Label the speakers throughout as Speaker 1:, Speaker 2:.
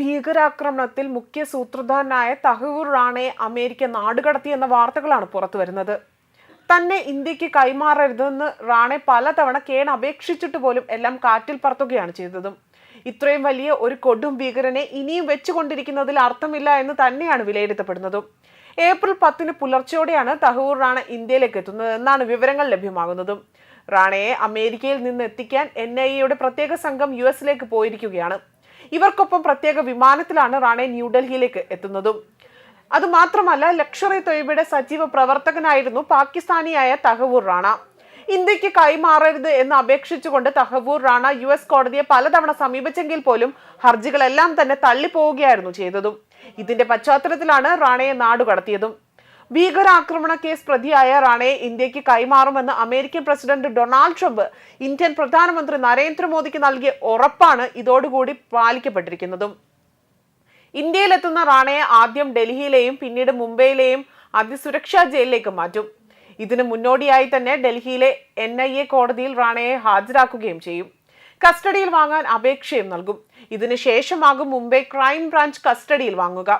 Speaker 1: ഭീകരാക്രമണത്തിൽ മുഖ്യ സൂത്രധാരനായ തഹൂർ റാണയെ അമേരിക്ക നാടുകടത്തി എന്ന വാർത്തകളാണ് പുറത്തു വരുന്നത് തന്നെ ഇന്ത്യയ്ക്ക് കൈമാറരുതെന്ന് റാണെ പലതവണ കേൺ അപേക്ഷിച്ചിട്ട് പോലും എല്ലാം കാറ്റിൽ പറത്തുകയാണ് ചെയ്തതും. ഇത്രയും വലിയ ഒരു കൊടും ഭീകരനെ ഇനിയും വെച്ചുകൊണ്ടിരിക്കുന്നതിൽ അർത്ഥമില്ല എന്ന് തന്നെയാണ് വിലയിരുത്തപ്പെടുന്നതും. ഏപ്രിൽ പത്തിന് പുലർച്ചെയോടെയാണ് തഹൂർ റാണ ഇന്ത്യയിലേക്ക് എത്തുന്നത് എന്നാണ് വിവരങ്ങൾ ലഭ്യമാകുന്നതും. റാണയെ അമേരിക്കയിൽ നിന്ന് എത്തിക്കാൻ എൻ ഐ എയുടെ പ്രത്യേക സംഘം യു എസിലേക്ക് പോയിരിക്കുകയാണ്. ഇവർക്കൊപ്പം പ്രത്യേക വിമാനത്തിലാണ് റാണെ ന്യൂഡൽഹിയിലേക്ക് എത്തുന്നതും. അതുമാത്രമല്ല ലക്ഷറി തൊയ്ബയുടെ സജീവ പ്രവർത്തകനായിരുന്നു പാകിസ്ഥാനിയായ തഹവൂർ റാണ. ഇന്ത്യയ്ക്ക് കൈമാറരുത് എന്ന് അപേക്ഷിച്ചുകൊണ്ട് തഹവൂർ റാണ യു എസ് കോടതിയെ പലതവണ സമീപിച്ചെങ്കിൽ പോലും ഹർജികളെല്ലാം തന്നെ തള്ളിപ്പോവുകയായിരുന്നു ചെയ്തതും. ഇതിന്റെ പശ്ചാത്തലത്തിലാണ് റാണയെ നാടുകടത്തിയതും. ഭീകരാക്രമണ കേസ് പ്രതിയായ റാണയെ ഇന്ത്യയ്ക്ക് കൈമാറുമെന്ന് American president Donald Trump Indian പ്രധാനമന്ത്രി നരേന്ദ്രമോദിക്ക് നൽകിയ ഉറപ്പാണ് ഇതോടുകൂടി പാലിക്കപ്പെട്ടിരിക്കുന്നതും. ഇന്ത്യയിലെത്തുന്ന റാണയെ ആദ്യം ഡൽഹിയിലെയും പിന്നീട് മുംബൈയിലെയും അതിസുരക്ഷാ ജയിലിലേക്ക് മാറ്റും. ഇതിന് മുന്നോടിയായി തന്നെ ഡൽഹിയിലെ എൻ ഐ എ കോടതിയിൽ റാണയെ ഹാജരാക്കുകയും ചെയ്യും. കസ്റ്റഡിയിൽ വാങ്ങാൻ അപേക്ഷയും നൽകും. ഇതിനുശേഷമാകും മുംബൈ ക്രൈം ബ്രാഞ്ച് കസ്റ്റഡിയിൽ വാങ്ങുക.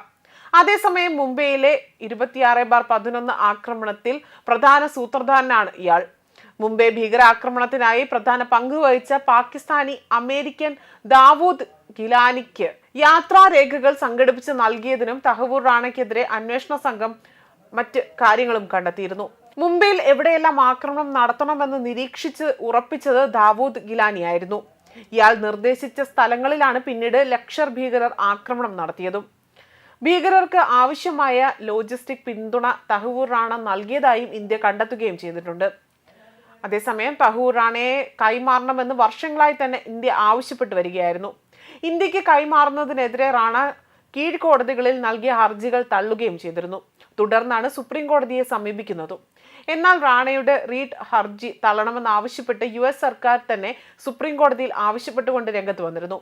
Speaker 1: അതേസമയം മുംബൈയിലെ ഇരുപത്തിയാറ് ബാർ പതിനൊന്ന് ആക്രമണത്തിൽ പ്രധാന സൂത്രധാരനാണ് ഇയാൾ. മുംബൈ ഭീകരാക്രമണത്തിനായി പ്രധാന പങ്ക് വഹിച്ച പാകിസ്ഥാനി അമേരിക്കൻ ദാവൂദ് ഗിലാനിക്ക് യാത്രാരേഖകൾ സംഘടിപ്പിച്ച് നൽകിയതിനും തഹവൂർ റാണയ്ക്കെതിരെ അന്വേഷണ സംഘം മറ്റ് കാര്യങ്ങളും കണ്ടെത്തിയിരുന്നു. മുംബൈയിൽ എവിടെയെല്ലാം ആക്രമണം നടത്തണമെന്ന് നിരീക്ഷിച്ച് ഉറപ്പിച്ചത് ദാവൂദ് ഗിലാനിയായിരുന്നു. ഇയാൾ നിർദ്ദേശിച്ച സ്ഥലങ്ങളിലാണ് പിന്നീട് ലക്ഷർ ഭീകരർ ആക്രമണം നടത്തിയതും. ഭീകരർക്ക് ആവശ്യമായ ലോജിസ്റ്റിക് പിന്തുണ തഹവൂർ റാണ നൽകിയതായും ഇന്ത്യ കണ്ടെത്തുകയും ചെയ്തിട്ടുണ്ട്. അതേസമയം തഹൂർ റാണയെ കൈമാറണമെന്ന് വർഷങ്ങളായി തന്നെ ഇന്ത്യ ആവശ്യപ്പെട്ടു വരികയായിരുന്നു. ഇന്ത്യയ്ക്ക് കൈമാറുന്നതിനെതിരെ റാണ കീഴ്ക്കോടതികളിൽ നൽകിയ ഹർജികൾ തള്ളുകയും ചെയ്തിരുന്നു. തുടർന്നാണ് സുപ്രീം കോടതിയെ സമീപിക്കുന്നതും. എന്നാൽ റാണയുടെ റീഡ് ഹർജി തള്ളണമെന്നാവശ്യപ്പെട്ട് യു എസ് സർക്കാർ തന്നെ സുപ്രീം കോടതിയിൽ ആവശ്യപ്പെട്ടുകൊണ്ട് രംഗത്ത് വന്നിരുന്നു.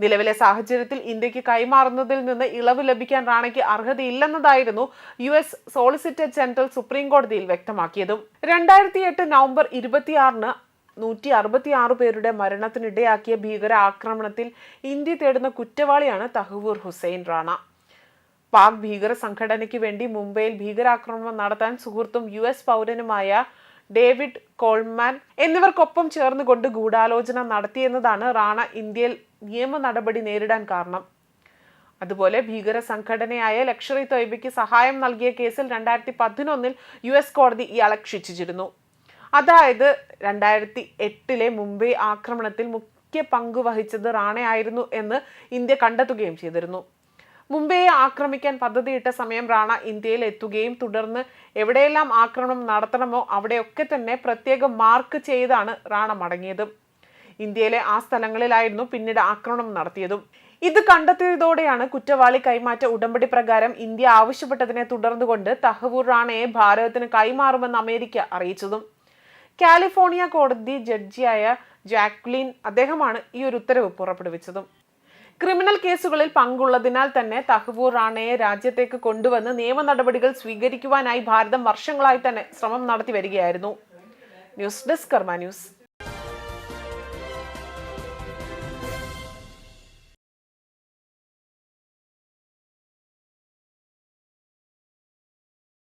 Speaker 1: നിലവിലെ സാഹചര്യത്തിൽ ഇന്ത്യയ്ക്ക് കൈമാറുന്നതിൽ നിന്ന് ഇളവ് ലഭിക്കാൻ റാണയ്ക്ക് അർഹതയില്ലെന്നതായിരുന്നു U S solicitor general supreme കോടതിയിൽ വ്യക്തമാക്കിയതും. രണ്ടായിരത്തി എട്ട് നവംബർ ഇരുപത്തിയാറിന് നൂറ്റി അറുപത്തി ആറ് പേരുടെ മരണത്തിനിടയാക്കിയ ഭീകര ആക്രമണത്തിൽ ഇന്ത്യ തേടുന്ന കുറ്റവാളിയാണ് തഹവൂർ ഹുസൈൻ റാണ. പാക് ഭീകര സംഘടനയ്ക്ക് വേണ്ടി മുംബൈയിൽ ഭീകരാക്രമണം നടത്താൻ സുഹൃത്തും യു എസ് പൗരനുമായ ഡേവിഡ് കോൾമാൻ എന്നിവർക്കൊപ്പം ചേർന്നുകൊണ്ട് ഗൂഢാലോചന നടത്തിയെന്നതാണ് റാണ ഇന്ത്യയിൽ നിയമ നടപടി നേരിടാൻ കാരണം. അതുപോലെ ഭീകര സംഘടനയായ ലക്ഷറി തൊയ്ബയ്ക്ക് സഹായം നൽകിയ കേസിൽ രണ്ടായിരത്തി പതിനൊന്നിൽ യു എസ് കോടതി ഇയാളെ ശിക്ഷിച്ചിരുന്നു. അതായത് രണ്ടായിരത്തി എട്ടിലെ മുംബൈ ആക്രമണത്തിൽ മുഖ്യ പങ്ക് വഹിച്ചത് റാണയായിരുന്നു എന്ന് ഇന്ത്യ കണ്ടെത്തുകയും ചെയ്തിരുന്നു. മുംബൈയെ ആക്രമിക്കാൻ പദ്ധതിയിട്ട സമയം റാണ ഇന്ത്യയിൽ എത്തുകയും തുടർന്ന് എവിടെയെല്ലാം ആക്രമണം നടത്തണമോ അവിടെയൊക്കെ തന്നെ പ്രത്യേകം മാർക്ക് ചെയ്താണ് റാണ മടങ്ങിയത്. ഇന്ത്യയിലെ ആ സ്ഥലങ്ങളിലായിരുന്നു പിന്നീട് ആക്രമണം നടത്തിയതും. ഇത് കണ്ടെത്തിയതോടെയാണ് കുറ്റവാളി കൈമാറ്റ ഉടമ്പടി പ്രകാരം ഇന്ത്യ ആവശ്യപ്പെട്ടതിനെ തുടർന്നുകൊണ്ട് തഹവൂർ റാണയെ ഭാരതത്തിന് കൈമാറുമെന്ന് അമേരിക്ക അറിയിച്ചതും. കാലിഫോർണിയ കോടതി ജഡ്ജിയായ ജാക്ലിൻ അദ്ദേഹമാണ് ഈ ഒരു ഉത്തരവ് പുറപ്പെടുവിച്ചതും. ക്രിമിനൽ കേസുകളിൽ പങ്കുള്ളതിനാൽ തന്നെ തഹബൂർ റാണയെ രാജ്യത്തേക്ക് കൊണ്ടുവന്ന് നിയമ നടപടികൾ സ്വീകരിക്കുവാനായി ഭാരതം വർഷങ്ങളായി തന്നെ ശ്രമം നടത്തി വരികയായിരുന്നു. News desk Karma news.